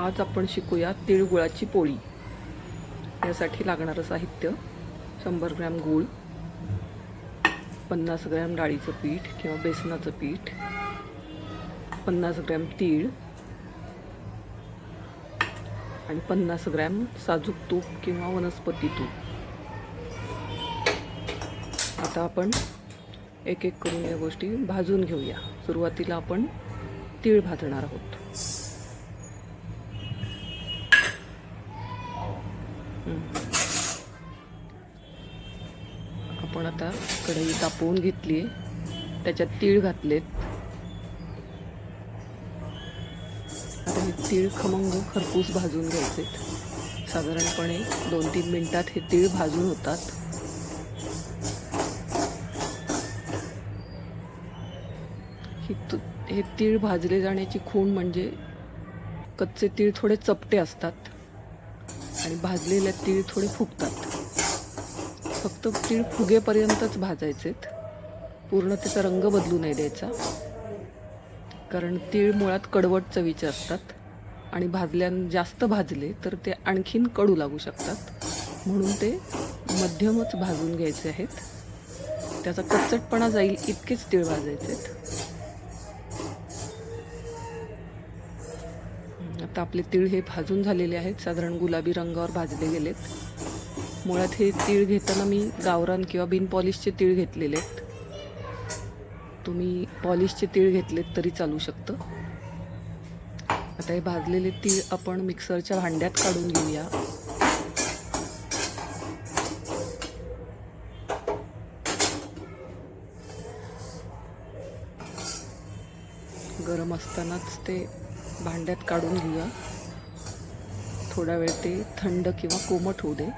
आज आपण शिकूया तिळगुळाची पोळी. यासाठी लागणारं साहित्य शंभर ग्रॅम गूळ पन्नास ग्रॅम डाळीचं पीठ किंवा बेसनाचं पीठ पन्नास ग्रॅम तीळ आणि पन्नास ग्रॅम साजूक तूप किंवा वनस्पती तूप. आता आपण एक एक करून या गोष्टी भाजून घेऊया. सुरुवातीला आपण तीळ भाजणार आहोत. कढई तापवून घेतली. त्याच्यात तीळ घातलेत. आता हे तीळ खमंग खरपूस भाजून घ्यायचे साधारणपणे दोन तीन मिनटात हे तीळ भाजून होतात. हे तीळ भाजले जाण्याची खूण म्हणजे कच्चे तीळ थोडे चपटे असतात. आणि भाजलेले तीळ थोडे फुगतात. फक्त तीळ फुगेपर्यंतच भाजायचेत. पूर्ण त्याचा रंग बदलू नाही द्यायचा. कारण तीळ मुळात कडवट चवीचे असतात. आणि भाजल्यान जास्त भाजले तर ते आणखीन कडू लागू शकतात. म्हणून ते मध्यमच भाजून घ्यायचे आहेत. त्याचा कच्चटपणा जाईल इतकेच तीळ भाजायचे आता आपले तीळ हे भाजून झालेले आहेत. साधारण गुलाबी रंगावर भाजले गेलेत. मुळात हे तीळ घेताना मी गावरान किंवा बिन पॉलिशचे तीळ घेतलेले आहेत. तुम्ही पॉलिशचे तीळ घेतलेत तरी चालू शकतं. आता हे भाजलेले तीळ आपण मिक्सरच्या भांड्यात काढून घेऊया. गरम असतानाच ते भांड्यात काढून घेऊया. थोडा वेळ ते थंड किंवा कोमट होऊ दे.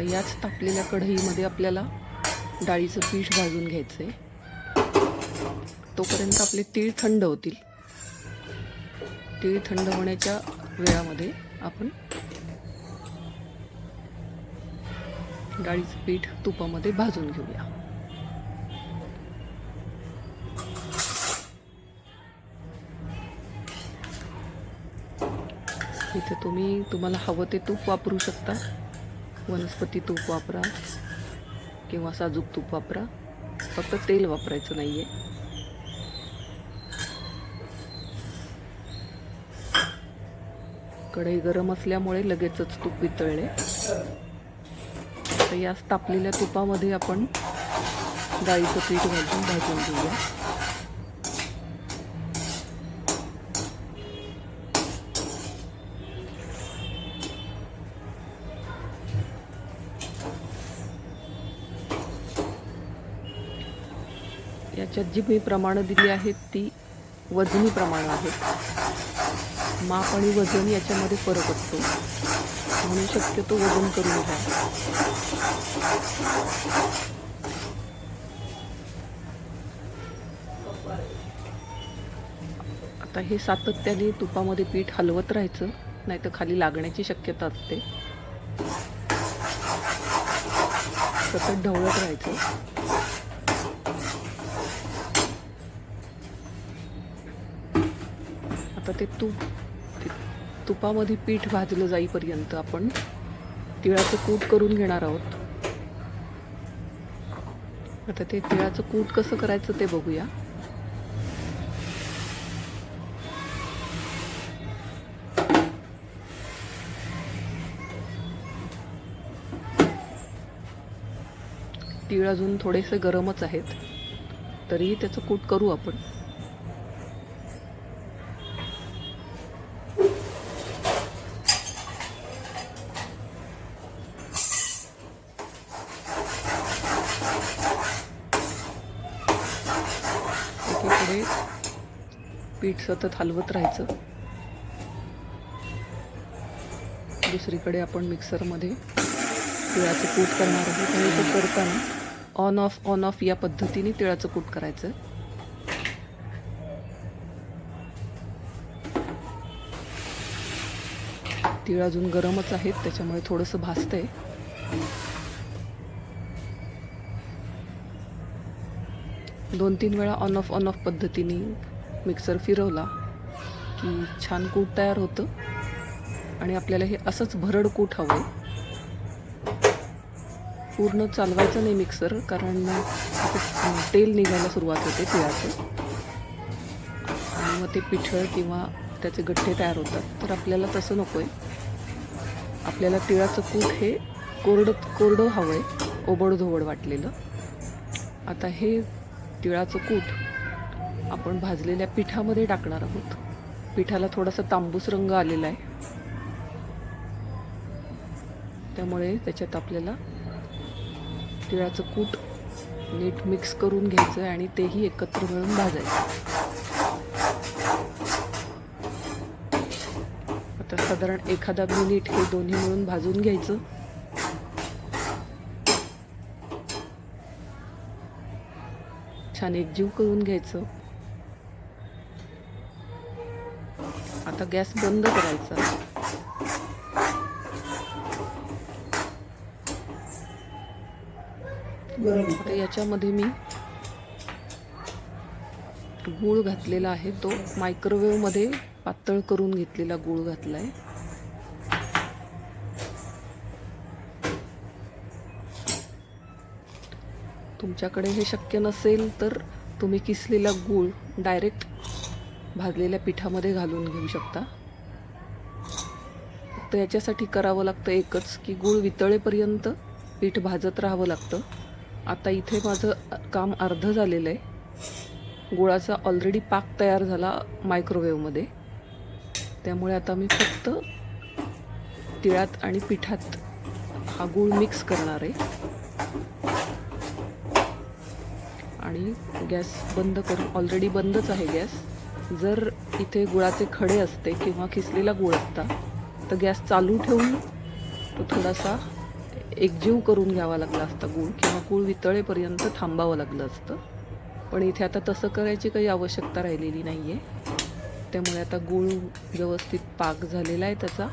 आता याच तापलेल्या कढईमध्ये आपल्याला डाळीचं पीठ भाजून घ्यायचं आहे तोपर्यंत आपले तीळ थंड होतील. तीळ थंड होण्याच्या वेळामध्ये आपण डाळीचं पीठ तुपामध्ये भाजून घेऊया. इथे तुम्ही तुम्हाला हवं ते तूप वापरू शकता. वनस्पती तूप वापरा किंवा साजूक तूप वापरा. फक्त तेल वापरायचं नाही आहे कढई गरम असल्यामुळे लगेचच तूप वितळले. तर या तापलेल्या तुपामध्ये आपण डाळीचं पीठ घालून भाजून घेऊया. याच्यात जी मी प्रमाणं दिली आहेत ती वजनी प्रमाणं आहेत. माप आणि वजन याच्यामध्ये फरक असतो. म्हणून शक्यतो वजन करून घ्या. आता हे सातत्याने तुपामध्ये पीठ हलवत राहायचं नाही तर खाली लागण्याची शक्यता असते. सतत ढवळत राहायचं. आता ते तूप ते तुपामध्ये पीठ भाजलं जाईपर्यंत आपण तिळाचं कूट करून घेणार आहोत. आता ते तिळाचं कूट कसं करायचं ते बघूया. तीळ अजून थोडेसे गरमच आहेत. तरीही त्याचं कूट करू आपण. पीठ सतत हलवत राहायचं. दुसरीकडे आपण मिक्सरमध्ये तिळाचं कूट करणार आहोत. आणि ते करताना ऑन ऑफ ऑन ऑफ या पद्धतीने तिळाचं कूट करायचं तीळ अजून गरमच आहेत त्याच्यामुळे थोडंसं भासतंय. दोन तीन वेळा ऑन ऑफ ऑन ऑफ पद्धतीने मिक्सर फिरवला की छान कूट तयार होतं. आणि आपल्याला हे असंच भरड कूट हवं आहे पूर्ण चालवायचं नाही मिक्सर कारण तेल निघायला सुरुवात होते तिळाचं. आणि मग ते पिठळ किंवा त्याचे गठ्ठे तयार होतात. तर आपल्याला तसं नको आहे आपल्याला तिळाचं कूट हे कोरडं कोरडं हवं आहे ओबडधोबड वाटलेलं. आता हे तिळाचं कूट आपण भाजलेल्या पिठामध्ये टाकणार आहोत. पिठाला थोडासा तांबूस रंग आलेला आहे. त्यामुळे त्याच्यात आपल्याला तिळाचं कूट नीट मिक्स करून घ्यायचं आणि तेही एकत्र मिळून भाजायचं. आता साधारण एखादा मिनिट हे दोन्ही मिळून भाजून घ्यायचं. छान एकजीव करून घ्यायचं. आता गॅस बंद करायचा. आता याच्यामध्ये मी गूळ घातलेला आहे. तो मायक्रोवेव्हमध्ये पातळ करून घेतलेला गूळ घातलाय. तुमच्याकडे हे शक्य नसेल तर तुम्ही किसलेला गूळ डायरेक्ट भाजलेल्या पिठामध्ये घालून घेऊ शकता. फक्त याच्यासाठी करावं लागतं एकच की गूळ वितळेपर्यंत पीठ भाजत राहावं लागतं. आता इथे माझं काम अर्ध झालेलं आहे. गुळाचा ऑलरेडी पाक तयार झाला मायक्रोवेव्हमध्ये त्यामुळे आता मी फक्त तिळात आणि पिठात हा गूळ मिक्स करणार आहे. आणि गॅस बंद करून ऑलरेडी बंदच आहे गॅस. जर इथे गुळाचे खडे असते किंवा खिसलेला गुळ असता तर गॅस चालू ठेवून तो थोडासा एकजीव करून घ्यावा लागला असता गूळ किंवा गूळ वितळेपर्यंत थांबावं लागलं असतं. पण इथे आता तसं करायची काही आवश्यकता राहिलेली नाही आहे त्यामुळे आता गूळ व्यवस्थित पाक झालेला आहे त्याचा.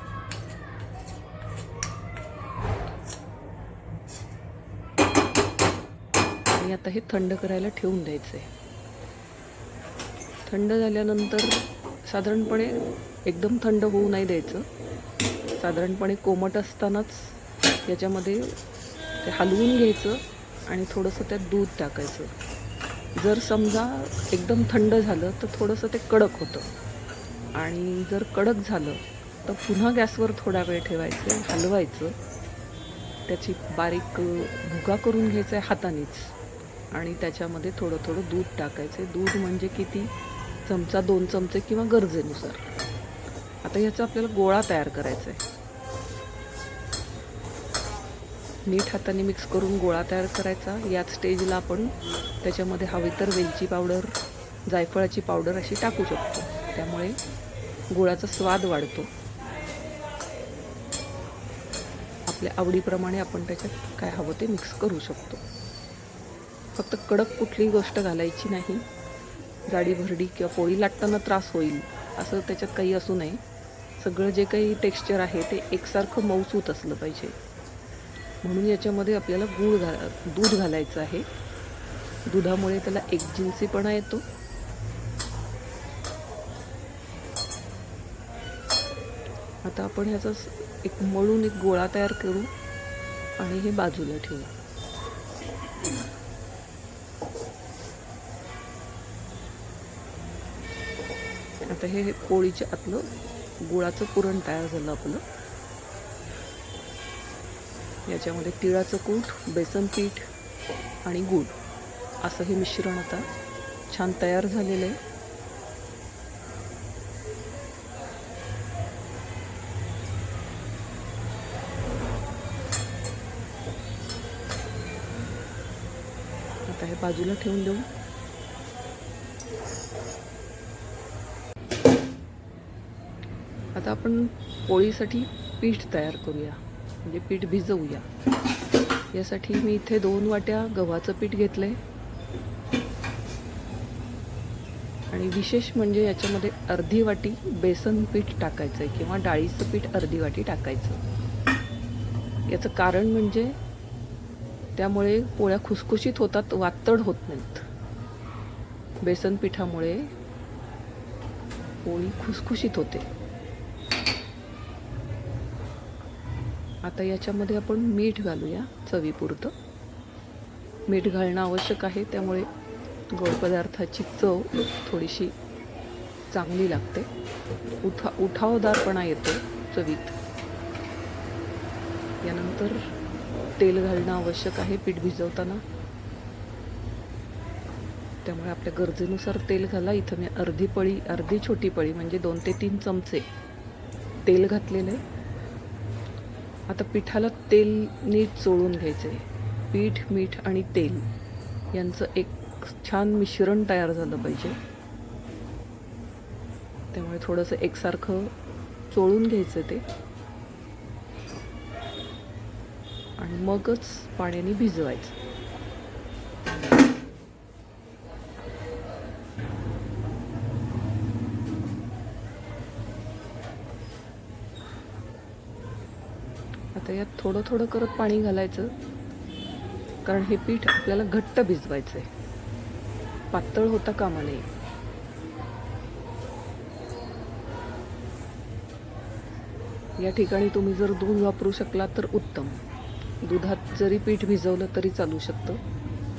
आणि आता हे थंड करायला ठेवून द्यायचं आहे थंड झाल्यानंतर साधारणपणे एकदम थंड होऊ नाही द्यायचं. साधारणपणे कोमट असतानाच याच्यामध्ये ते हलवून घ्यायचं आणि थोडंसं त्यात दूध टाकायचं. जर समजा एकदम थंड झालं तर थोडंसं ते कडक होतं. आणि जर कडक झालं तर पुन्हा गॅसवर थोडा वेळ ठेवायचं हलवायचं. त्याची बारीक भुगा करून घ्यायचा आहे हातानेच. आणि त्याच्यामध्ये थोडं थोडं दूध टाकायचं. दूध म्हणजे किती? चमचा दोन चमचे किंवा गरजेनुसार. आता याचा आपल्याला गोळा तयार करायचा आहे नीट हाताने मिक्स करून गोळा तयार करायचा. याच स्टेजला आपण त्याच्यामध्ये हवे तर वेलची पावडर जायफळाची पावडर अशी टाकू शकतो. त्यामुळे गोळाचा स्वाद वाढतो. आपल्या आवडीप्रमाणे आपण त्याच्यात काय हवं ते मिक्स करू शकतो. फक्त कडक कुठलीही गोष्ट घालायची नाही. जाडी भरडी किंवा पोळी लाटताना त्रास होईल असं त्याच्यात काही असू नये. सगळं जे काही टेक्स्चर आहे ते एकसारखं मऊसूत असलं पाहिजे. म्हणून याच्यामध्ये आपल्याला गूळ घा दूध घालायचं आहे. दुधामुळे त्याला एकजिन्सीपणा येतो. आता आपण ह्याचा एक मळून एक गोळा तयार करू आणि हे बाजूला ठेवू. आता हे पोळीचे आतलं गुळाचं पुरण तयार झालं आपलं. याच्यामध्ये तिळाचं कूट बेसन पीठ आणि गूळ असं हे मिश्रण आता छान तयार झालेलं आहे. आता हे बाजूला ठेवून देऊ. आता आपण पोळीसाठी पीठ तयार करूया म्हणजे पीठ भिजवूया. यासाठी मी इथे दोन वाट्या गव्हाचं पीठ घेतलंय. आणि विशेष म्हणजे याच्यामध्ये अर्धी वाटी बेसन पीठ टाकायचं आहे किंवा डाळीचं पीठ अर्धी वाटी टाकायचं. याचं कारण म्हणजे त्यामुळे पोळ्या खुसखुशीत होतात वातड होत नाहीत. बेसन पिठामुळे पोळी खुसखुशीत होते. आता याच्यामध्ये आपण मीठ घालूया चवीपुरतं. मीठ घालणं आवश्यक आहे त्यामुळे गोड पदार्थाची चव थोडीशी चांगली लागते. उठा उठावदारपणा येतो चवीत. यानंतर तेल घालणं आवश्यक आहे पीठ भिजवताना. त्यामुळे आपल्या गरजेनुसार तेल घाला. इथं मी अर्धी पळी अर्धी छोटी पळी म्हणजे दोन ते तीन चमचे तेल घातलेलं आहे. आता पिठाला तेल नीट चोळून घ्यायचं आहे पीठ मीठ आणि तेल यांचं एक छान मिश्रण तयार झालं पाहिजे. त्यामुळे थोडंसं एकसारखं चोळून घ्यायचं ते. आणि मगच पाण्याने भिजवायचं आता यात थोडं थोडं करत पाणी घालायचं. कारण हे पीठ आपल्याला घट्ट भिजवायचं आहे पातळ होता कामा नये. या ठिकाणी तुम्ही जर दूध वापरू शकला तर उत्तम. दुधात जरी पीठ भिजवलं तरी चालू शकतं.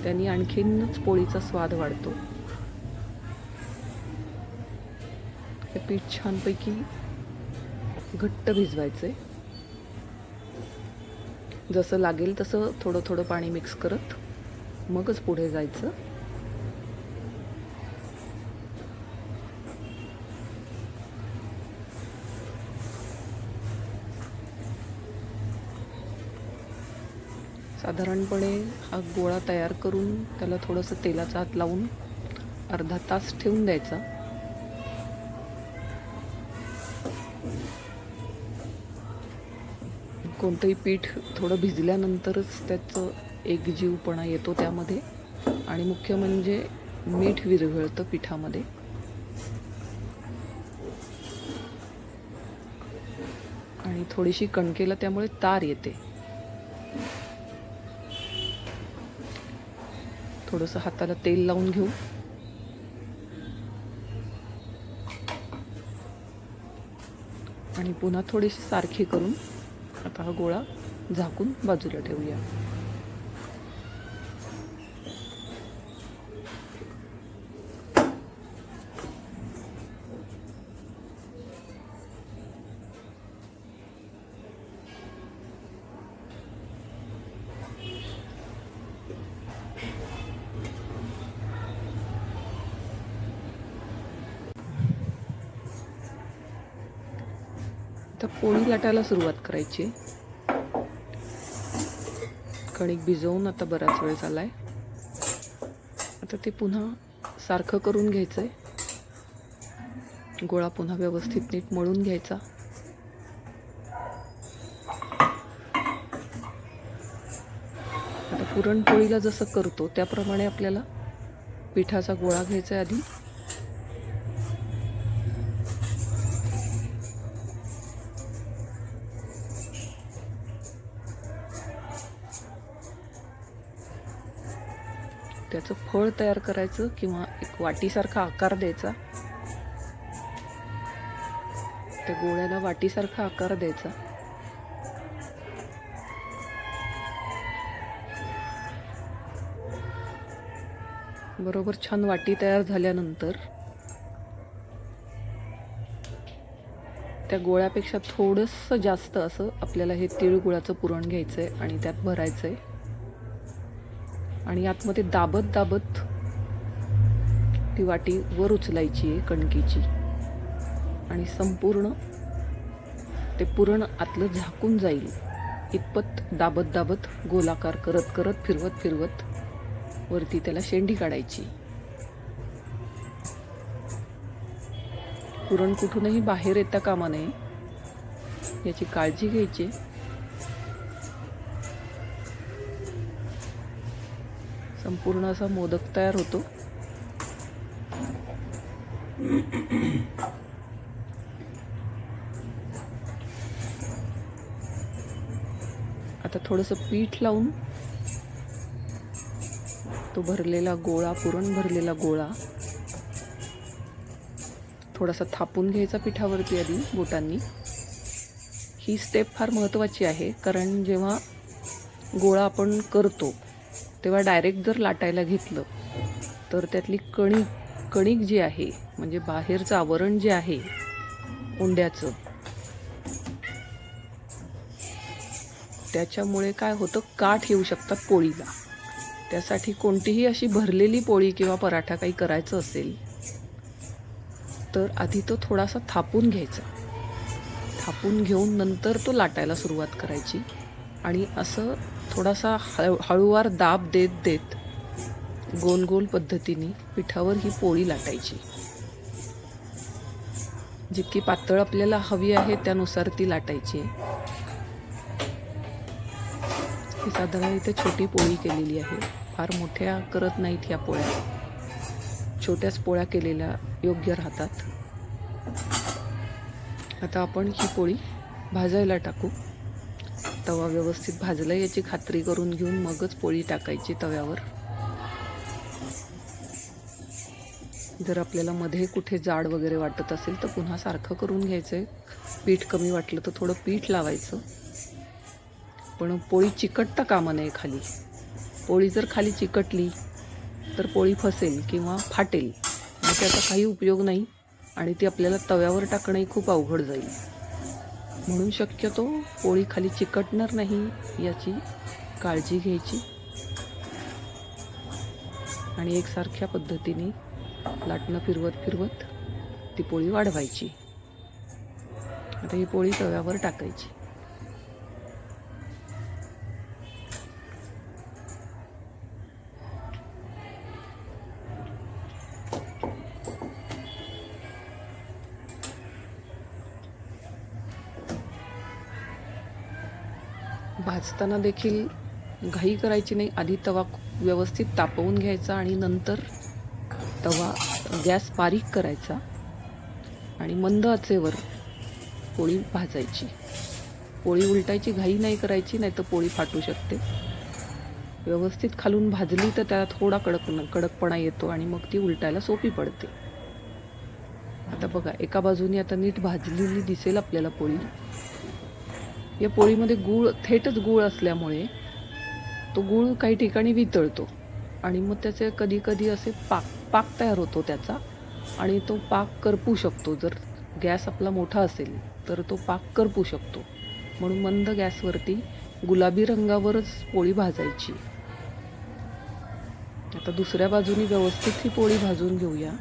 त्यांनी आणखीनच पोळीचा स्वाद वाढतो. हे पीठ छानपैकी घट्ट भिजवायचे जसं लागेल तसं थोडं थोडं पाणी मिक्स करत मगच पुढे जायचं. साधारणपणे हा गोळा तयार करून त्याला थोडंसं तेलाचा हात लावून अर्धा तास ठेवून द्यायचा. कोणतंही पीठ थोडं भिजल्यानंतरच त्याचं एकजीवपणा येतो त्यामध्ये. आणि मुख्य म्हणजे मीठ विरघळतं पिठामध्ये. आणि थोडीशी कणकेला त्यामुळे तार येते. थोडंसं हाताला तेल लावून घेऊ. आणि पुन्हा थोडीशी सारखी करून आता हा गोळा झाकून बाजूला ठेवूया आता पोळी लाटायला सुरुवात करायची. कणिक भिजवून आता बराच वेळ झाला आहे आता ते पुन्हा सारखं करून घ्यायचं आहे गोळा पुन्हा व्यवस्थित नीट मळून घ्यायचा. आता पुरणपोळीला जसं करतो त्याप्रमाणे आपल्याला पिठाचा गोळा घ्यायचा आहे आधी. गोळ तयार करायचं किंवा एक वाटीसारखा आकार द्यायचा. त्या गोळ्याला वाटीसारखा आकार द्यायचा. बरोबर छान वाटी तयार झाल्यानंतर त्या गोळ्यापेक्षा थोडंसं जास्त असं आपल्याला हे तिळगुळाचं पुरण घ्यायचं आहे आणि त्यात भरायचं आहे आणि आतमध्ये दाबत दाबत ती वाटी वर उचलायची आहे कणकीची. आणि संपूर्ण ते पुरण आतलं झाकून जाईल. इतपत दाबत दाबत गोलाकार करत करत फिरवत फिरवत वरती त्याला शेंडी काढायची. पुरण कुठूनही बाहेर येता कामा नये. याची काळजी घ्यायची. संपूर्ण असा मोदक तयार होतो. आता थोडंसं पीठ लावून तो भरलेला गोळा पुरण भरलेला गोळा थोडासा थापून घ्यायचा पिठावरती आधी बोटांनी. ही स्टेप फार महत्त्वाची आहे कारण जेव्हा गोळा आपण करतो तेव्हा डायरेक्ट जर लाटायला घेतलं तर त्यातली कणिक कणिक जी आहे म्हणजे बाहेरचं आवरण जे आहे उंड्याचं त्याच्यामुळे काय होतं काठ येऊ शकतात पोळीला. त्यासाठी कोणतीही अशी भरलेली पोळी किंवा पराठा काही करायचं असेल तर आधी तो थोडासा थापून घ्यायचा. थापून घेऊन नंतर तो लाटायला सुरुवात करायची. आणि असं थोडासा हळू हळूवार दाब देत देत गोल गोल पद्धतीने पिठावर ही पोळी लाटायची. जितकी पातळ आपल्याला हवी आहे त्यानुसार ती लाटायची. ही साधारण इथे छोटी पोळी केलेली आहे. फार मोठ्या करत नाहीत ह्या पोळ्या. छोट्याच पोळ्या केलेल्या योग्य राहतात. आता आपण ही पोळी भाजायला टाकू. तवा व्यवस्थित भाजला याची खात्री करून घेऊन मगच पोळी टाकायची तव्यावर. जर आपल्याला मध्ये कुठे जाड वगैरे वाटत असेल तर पुन्हा सारखं करून घ्यायचं आहे पीठ कमी वाटलं तर थोडं पीठ लावायचं. पण पोळी चिकटता कामा नये खाली. पोळी जर खाली चिकटली तर पोळी फसेल किंवा फाटेल. मग त्याचा काही उपयोग नाही आणि ती आपल्याला तव्यावर टाकणंही खूप अवघड जाईल. म्हणून शक्यतो पोळी खाली चिकटणार नाही याची काळजी घ्यायची. आणि एकसारख्या पद्धतीने लाटणं फिरवत फिरवत ती पोळी वाढवायची. आता ही पोळी तव्यावर टाकायची. भाजताना देखील घाई करायची नाही. आधी तवा व्यवस्थित तापवून घ्यायचा आणि नंतर तवा गॅस बारीक करायचा आणि मंद आचेवर पोळी भाजायची. पोळी उलटायची घाई नाही करायची नाही तर पोळी फाटू शकते. व्यवस्थित खालून भाजली तर त्याला थोडा कडक कडकपणा येतो आणि मग ती उलटायला सोपी पडते. आता बघा एका बाजूने आता नीट भाजलेली दिसेल आपल्याला पोळी. या पोळीमध्ये गूळ थेटच गूळ असल्यामुळे तो गूळ काही ठिकाणी वितळतो. आणि मग त्याचे कधी कधी असे पाक पाक तयार होतो त्याचा. आणि तो पाक करपू शकतो. जर गॅस आपला मोठा असेल तर तो पाक करपू शकतो. म्हणून मंद गॅसवरती गुलाबी रंगावरच पोळी भाजायची. आता दुसऱ्या बाजूनी व्यवस्थित ही पोळी भाजून घेऊया.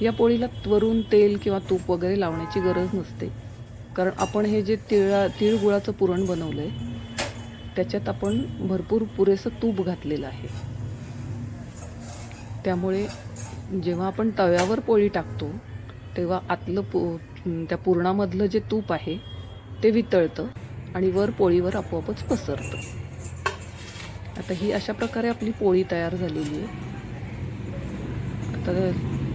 या पोळीला त्वरून तेल किंवा तूप वगैरे लावण्याची गरज नसते. कारण आपण हे जे तिळा तिळगुळाचं पुरण बनवलं आहे त्याच्यात आपण भरपूर पुरेसं तूप घातलेलं आहे. त्यामुळे जेव्हा आपण तव्यावर पोळी टाकतो तेव्हा आतलं पो त्या पुरणामधलं जे तूप आहे ते वितळतं आणि वर पोळीवर आपोआपच पसरतं. आता ही अशा प्रकारे आपली पोळी तयार झालेली आहे. आता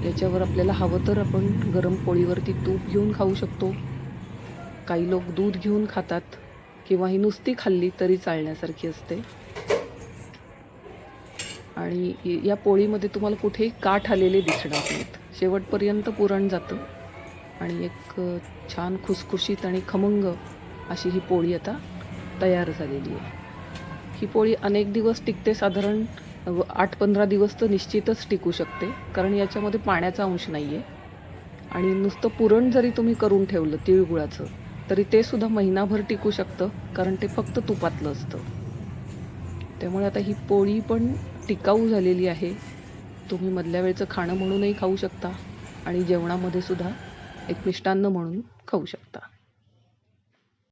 याच्यावर आपल्याला हवं तर आपण गरम पोळीवरती तूप घेऊन खाऊ शकतो. काही लोक दूध घेऊन खातात किंवा ही नुसती खाल्ली तरी चालण्यासारखी असते. आणि या पोळीमध्ये तुम्हाला कुठेही काठ आलेले दिसणार नाहीत. शेवटपर्यंत पुरण जातं. आणि एक छान खुसखुशीत आणि खमंग अशी ही पोळी आता तयार झालेली आहे. ही पोळी अनेक दिवस टिकते साधारण आठ पंधरा दिवस तर निश्चितच टिकू शकते कारण याच्यामध्ये पाण्याचा अंश नाही आहे आणि नुसतं पुरण जरी तुम्ही करून ठेवलं तिळगुळाचं तरी ते सुद्धा महिनाभर टिकू शकतं कारण ते फक्त तुपातलं असतं. त्यामुळे आता ही पोळी पण टिकाऊ झालेली आहे. तुम्ही मधल्या वेळचं खाणं म्हणूनही खाऊ शकता आणि जेवणामध्ये सुद्धा एक मिष्टान्न म्हणून खाऊ शकता.